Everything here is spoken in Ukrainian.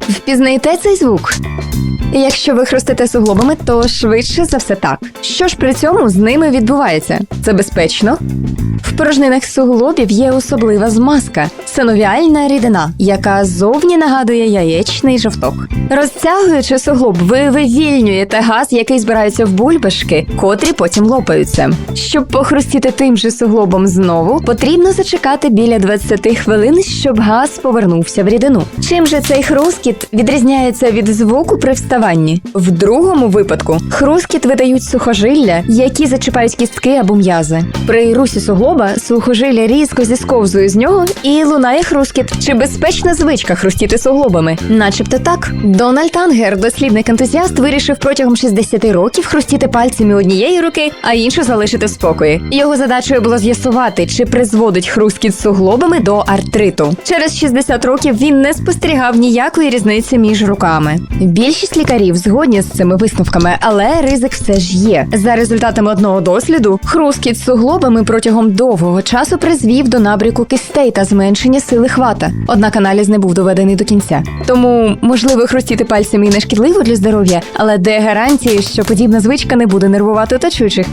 Впізнаєте цей звук? Якщо ви хрустите суглобами, то швидше за все так. Що ж при цьому з ними відбувається? Це безпечно? В порожнинах суглобів є особлива змазка синовіальна рідина, яка зовні нагадує яєчний жовток. Розтягуючи суглоб, ви вивільнюєте газ, який збирається в бульбашки, котрі потім лопаються. Щоб похрустіти тим же суглобом знову, потрібно зачекати біля 20 хвилин, щоб газ повернувся в рідину. Чим же цей хрускіт відрізняється від звуку при вставанні? В другому випадку хрускіт видають сухожилля, які зачіпають кістки або м'язи. При русі суглоба сухожилля різко зісковзує з нього і лунає хрускіт. Чи безпечна звичка хрустіти суглобами? Начебто так. Дональд Ангер, дослідник ентузіаст, вирішив протягом 60 років хрустіти пальцями однієї руки, а іншу залишити в спокої. Його задачею було з'ясувати, чи призводить хрускіт суглобами до артриту. Через 60 років він не спостерігав ніякої різниці між руками. Більшість лікарів згодні з цими висновками, але ризик все ж є. За результатами одного досліду, хрускіт суглобами протягом довгого часу призвів до набряку кистей та зменшення сили хвата. Однак аналіз не був доведений до кінця. Тому можливо хрустіти пальцями і не шкідливо для здоров'я, але де гарантії, що подібна звичка не буде нервувати оточуючих?